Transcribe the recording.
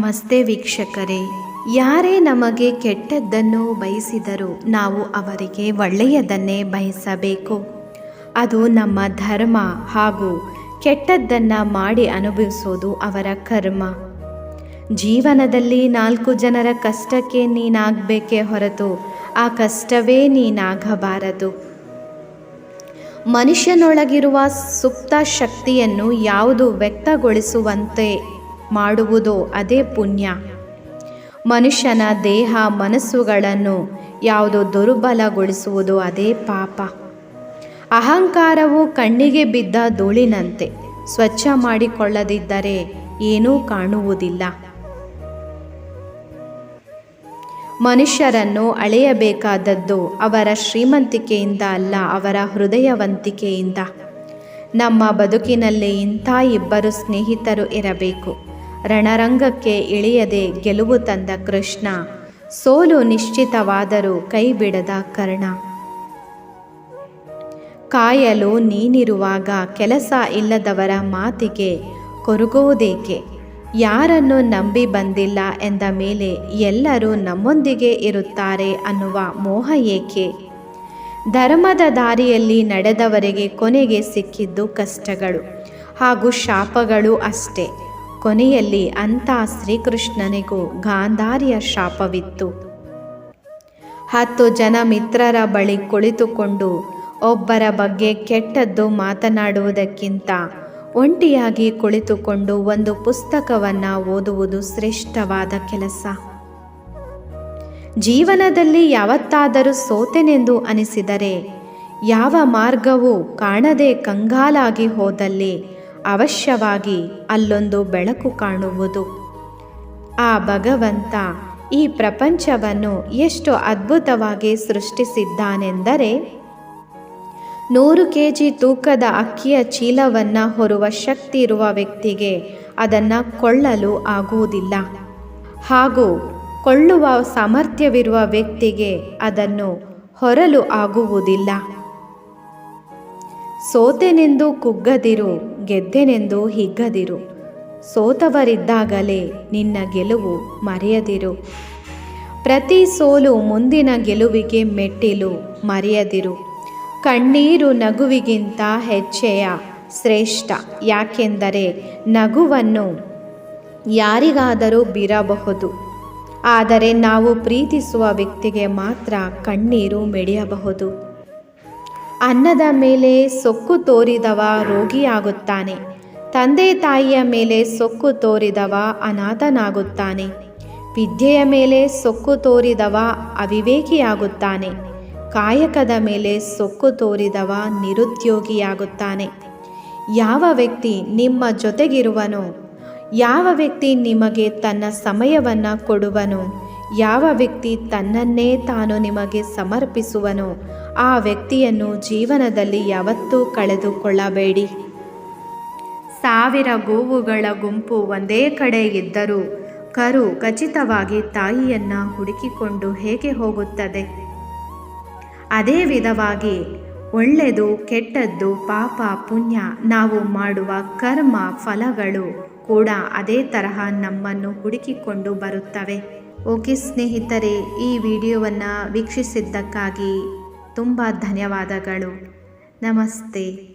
ನಮಸ್ತೆ ವೀಕ್ಷಕರೇ. ಯಾರೇ ನಮಗೆ ಕೆಟ್ಟದ್ದನ್ನು ಬಯಸಿದರೂ ನಾವು ಅವರಿಗೆ ಒಳ್ಳೆಯದನ್ನೇ ಬಯಸಬೇಕು. ಅದು ನಮ್ಮ ಧರ್ಮ ಹಾಗೂ ಕೆಟ್ಟದ್ದನ್ನು ಮಾಡಿ ಅನುಭವಿಸೋದು ಅವರ ಕರ್ಮ. ಜೀವನದಲ್ಲಿ ನಾಲ್ಕು ಜನರ ಕಷ್ಟಕ್ಕೆ ನೀನಾಗಬೇಕೇ ಹೊರತು ಆ ಕಷ್ಟವೇ ನೀನಾಗಬಾರದು. ಮನುಷ್ಯನೊಳಗಿರುವ ಸುಪ್ತ ಶಕ್ತಿಯನ್ನು ಯಾವುದು ವ್ಯಕ್ತಗೊಳಿಸುವಂತೆ ಮಾಡುವುದೋ ಅದೇ ಪುಣ್ಯ. ಮನುಷ್ಯನ ದೇಹ ಮನಸ್ಸುಗಳನ್ನು ಯಾವುದು ದುರ್ಬಲಗೊಳಿಸುವುದು ಅದೇ ಪಾಪ. ಅಹಂಕಾರವು ಕಣ್ಣಿಗೆ ಬಿದ್ದ ಧೂಳಿನಂತೆ ಸ್ವಚ್ಛ ಮಾಡಿಕೊಳ್ಳದಿದ್ದರೆ ಏನೂ ಕಾಣುವುದಿಲ್ಲ. ಮನುಷ್ಯರನ್ನು ಅಳೆಯಬೇಕಾದದ್ದು ಅವರ ಶ್ರೀಮಂತಿಕೆಯಿಂದ ಅಲ್ಲ, ಅವರ ಹೃದಯವಂತಿಕೆಯಿಂದ. ನಮ್ಮ ಬದುಕಿನಲ್ಲಿ ಇಂಥ ಇಬ್ಬರು ಸ್ನೇಹಿತರು ಇರಬೇಕು. ರಣರಂಗಕ್ಕೆ ಇಳಿಯದೆ ಗೆಲುವು ತಂದ ಕೃಷ್ಣ, ಸೋಲು ನಿಶ್ಚಿತವಾದರೂ ಕೈಬಿಡದ ಕರ್ಣ. ಕಾಯಲು ನೀನಿರುವಾಗ ಕೆಲಸ ಇಲ್ಲದವರ ಮಾತಿಗೆ ಕೊರಗುವುದೇಕೆ? ಯಾರನ್ನು ನಂಬಿ ಬಂದಿಲ್ಲ ಎಂದ ಮೇಲೆ ಎಲ್ಲರೂ ನಮ್ಮೊಂದಿಗೆ ಇರುತ್ತಾರೆ ಅನ್ನುವ ಮೋಹ ಏಕೆ? ಧರ್ಮದ ದಾರಿಯಲ್ಲಿ ನಡೆದವರಿಗೆ ಕೊನೆಗೆ ಸಿಕ್ಕಿದ್ದು ಕಷ್ಟಗಳು ಹಾಗೂ ಶಾಪಗಳು ಅಷ್ಟೇ. ಕೊನೆಯಲ್ಲಿ ಅಂಥ ಶ್ರೀಕೃಷ್ಣನಿಗೂ ಗಾಂಧಾರಿಯ ಶಾಪವಿತ್ತು. ಹತ್ತು ಜನ ಮಿತ್ರರ ಬಳಿ ಕುಳಿತುಕೊಂಡು ಒಬ್ಬರ ಬಗ್ಗೆ ಕೆಟ್ಟದ್ದು ಮಾತನಾಡುವುದಕ್ಕಿಂತ ಒಂಟಿಯಾಗಿ ಕುಳಿತುಕೊಂಡು ಒಂದು ಪುಸ್ತಕವನ್ನು ಓದುವುದು ಶ್ರೇಷ್ಠವಾದ ಕೆಲಸ. ಜೀವನದಲ್ಲಿ ಯಾವತ್ತಾದರೂ ಸೋತೆನೆಂದು ಅನಿಸಿದರೆ ಯಾವ ಮಾರ್ಗವೂ ಕಾಣದೆ ಕಂಗಾಲಾಗಿ ಹೋದಲ್ಲಿ ಅವಶ್ಯವಾಗಿ ಅಲ್ಲೊಂದು ಬೆಳಕು ಕಾಣುವುದು. ಆ ಭಗವಂತ ಈ ಪ್ರಪಂಚವನ್ನು ಎಷ್ಟು ಅದ್ಭುತವಾಗಿ ಸೃಷ್ಟಿಸಿದ್ದಾನೆಂದರೆ, ನೂರು ಕೆ ಜಿ ತೂಕದ ಅಕ್ಕಿಯ ಚೀಲವನ್ನು ಹೊರುವ ಶಕ್ತಿ ಇರುವ ವ್ಯಕ್ತಿಗೆ ಅದನ್ನು ಕೊಳ್ಳಲು ಆಗುವುದಿಲ್ಲ. ಹಾಗೂ ಕೊಳ್ಳುವ ಸಾಮರ್ಥ್ಯವಿರುವ ವ್ಯಕ್ತಿಗೆ ಅದನ್ನು ಹೊರಲು ಆಗುವುದಿಲ್ಲ. ಸೋತೆನೆಂದು ಕುಗ್ಗದಿರು ಗೆದ್ದೆನೆಂದು ಹಿಗ್ಗದಿರು. ಸೋತವರಿದ್ದಾಗಲೇ ನಿನ್ನ ಗೆಲುವು ಮರೆಯದಿರು. ಪ್ರತಿ ಸೋಲು ಮುಂದಿನ ಗೆಲುವಿಗೆ ಮೆಟ್ಟಿಲು ಮರೆಯದಿರು. ಕಣ್ಣೀರು ನಗುವಿಗಿಂತ ಹೆಚ್ಚೆಯ ಶ್ರೇಷ್ಠ. ಯಾಕೆಂದರೆ ನಗುವನ್ನು ಯಾರಿಗಾದರೂ ಬಿರಬಹುದು. ಆದರೆ ನಾವು ಪ್ರೀತಿಸುವ ವ್ಯಕ್ತಿಗೆ ಮಾತ್ರ ಕಣ್ಣೀರು ಮೆಡೆಯಬಹುದು. ಅನ್ನದ ಮೇಲೆ ಸೊಕ್ಕು ತೋರಿದವ ರೋಗಿಯಾಗುತ್ತಾನೆ. ತಂದೆ ತಾಯಿಯ ಮೇಲೆ ಸೊಕ್ಕು ತೋರಿದವ ಅನಾಥನಾಗುತ್ತಾನೆ. ವಿದ್ಯೆಯ ಮೇಲೆ ಸೊಕ್ಕು ತೋರಿದವ ಅವಿವೇಕಿಯಾಗುತ್ತಾನೆ. ಕಾಯಕದ ಮೇಲೆ ಸೊಕ್ಕು ತೋರಿದವ ನಿರುದ್ಯೋಗಿಯಾಗುತ್ತಾನೆ. ಯಾವ ವ್ಯಕ್ತಿ ನಿಮ್ಮ ಜೊತೆಗಿರುವನೋ? ಯಾವ ವ್ಯಕ್ತಿ ನಿಮಗೆ ತನ್ನ ಸಮಯವನ್ನು ಕೊಡುವನೋ? ಯಾವ ವ್ಯಕ್ತಿ ತನ್ನನ್ನೇ ತಾನು ನಿಮಗೆ ಸಮರ್ಪಿಸುವನೋ ಆ ವ್ಯಕ್ತಿಯನ್ನು ಜೀವನದಲ್ಲಿ ಯಾವತ್ತೂ ಕಳೆದುಕೊಳ್ಳಬೇಡಿ. ಸಾವಿರ ಗೋವುಗಳ ಗುಂಪು ಒಂದೇ ಕಡೆ ಇದ್ದರೂ ಕರು ಖಚಿತವಾಗಿ ತಾಯಿಯನ್ನು ಹುಡುಕಿಕೊಂಡು ಹೇಗೆ ಹೋಗುತ್ತದೆ? ಅದೇ ವಿಧವಾಗಿ ಒಳ್ಳೆಯದು ಕೆಟ್ಟದ್ದು ಪಾಪ ಪುಣ್ಯ ನಾವು ಮಾಡುವ ಕರ್ಮ ಫಲಗಳು ಕೂಡ ಅದೇ ತರಹ ನಮ್ಮನ್ನು ಹುಡುಕಿಕೊಂಡು ಬರುತ್ತವೆ. ಓಕೆ ಸ್ನೇಹಿತರೆ ಈ ವಿಡಿಯೋವನ್ನು ವೀಕ್ಷಿಸಿದ್ದಕ್ಕಾಗಿ ತುಂಬ ಧನ್ಯವಾದಗಳು. ನಮಸ್ತೆ.